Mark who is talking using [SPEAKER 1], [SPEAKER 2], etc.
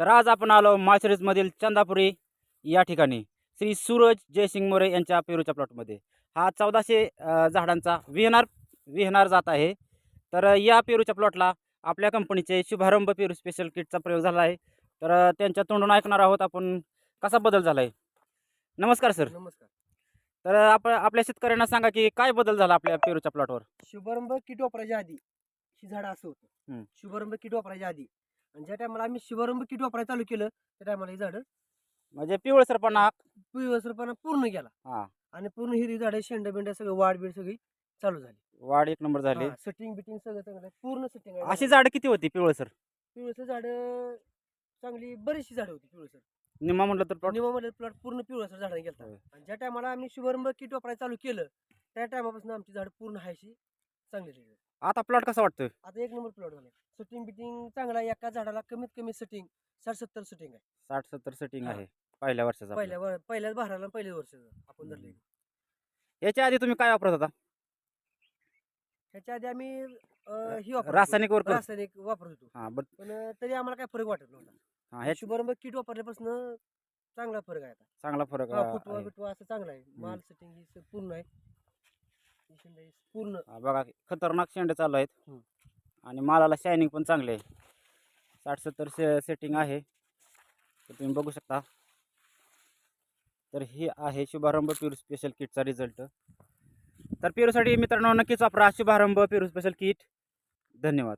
[SPEAKER 1] तर आज आपण आलो माळशिरसमधील चंदापुरी या ठिकाणी. श्री सूरज जयसिंग मोरे यांच्या पेरूच्या प्लॉटमध्ये हा चौदाशे झाडांचा विहनार विहनार जात आहे. तर या पेरूच्या प्लॉटला आपल्या कंपनीचे शुभारंभ पेरू स्पेशल किटचा प्रयोग झाला आहे. तर त्यांच्या तोंडून ऐकणार आहोत आपण कसा बदल झाला आहे नमस्कार सर
[SPEAKER 2] नमस्कार.
[SPEAKER 1] तर अ, आप आपल्या शेतकऱ्यांना सांगा की काय बदल झाला आपल्या पेरूच्या प्लॉटवर
[SPEAKER 2] शुभारंभ किट वापरायच्या आधी ही झाडं असं होतं. शुभारंभ किट वापरायच्या आधी आणि ज्या टायमाला आम्ही शुभारंभ किट वापरायला चालू केलं त्या टायमाला ही झाडं
[SPEAKER 1] म्हणजे पिवळसरपणा
[SPEAKER 2] पिवळसरपणा पूर्ण गेला.
[SPEAKER 1] हा.
[SPEAKER 2] आणि पूर्ण हिरवी झाडं शेंड बिंड सगळं वाढ बीड सगळी चालू झाली.
[SPEAKER 1] वाढ एक नंबर झाली.
[SPEAKER 2] सेटिंग बिटिंग सगळं चांगलं आहे. पूर्ण सेटिंग
[SPEAKER 1] अशी झाडं किती होती पिवळसर
[SPEAKER 2] पिवळसर झाडं चांगली बरीचशी झाडं होती पिवळसर
[SPEAKER 1] निम्मा म्हटलं तर प्लॉट
[SPEAKER 2] नियमामध्ये प्लॉट पूर्ण पिवळसर झाडांनी गेलता.
[SPEAKER 1] होय.
[SPEAKER 2] आणि ज्या टायमाला आम्ही शुभारंभ किट वापरायला चालू केलं त्या टायमापासून आमची झाड पूर्ण हायशी. चांगली
[SPEAKER 1] आता प्लॉट कसा वाटतोय?
[SPEAKER 2] आता एक नंबर प्लॉट झाला सेटिंग बिटिंग चांगला आहे. एका झाडाला कमीत कमी सेटिंग साठ सत्तर सेटिंग आहे.
[SPEAKER 1] साठ सत्तर सेटिंग
[SPEAKER 2] हा.
[SPEAKER 1] आहे. पहिल्या वर्षाचा आपलं.
[SPEAKER 2] पहिल्या वर- पहिल्याच बहाराला पहिल्याच वर्षाचं आपण धरले
[SPEAKER 1] हम्म. याच्या आधी तुम्ही काय वापरत होता?
[SPEAKER 2] ह्याच्या आधी आम्ही अं, ही वापरत
[SPEAKER 1] रासायनिक
[SPEAKER 2] होतो.
[SPEAKER 1] वर करत-
[SPEAKER 2] रासायनिक वापरत होतो.
[SPEAKER 1] हा
[SPEAKER 2] पण अं, तरी आम्हाला काय फरक वाटत नव्हता.
[SPEAKER 1] हा ह्या
[SPEAKER 2] शुभारंभ किट वापरल्यापासून चांगला फरक आहे आता.
[SPEAKER 1] चांगला फरक
[SPEAKER 2] हा, फुटवा
[SPEAKER 1] आहे.
[SPEAKER 2] बिटवा असं चांगला आहे. माल सेटिंग पूर्ण आहे. शेंड पूर्ण.
[SPEAKER 1] हा, बघा खतरनाक शेंडे चालू आहेत.
[SPEAKER 2] हम्म.
[SPEAKER 1] आणि मालाला शायनिंग पण चांगले आहे. साठ सत्तर से सेटिंग आहे. तर तुम्ही बघू शकता. तर ही आहे शुभारंभ पेरू स्पेशल किटचा रिझल्ट तर पेरूसाठी मित्रांनो नक्कीच वापरा. शुभारंभ पेरू स्पेशल किट धन्यवाद.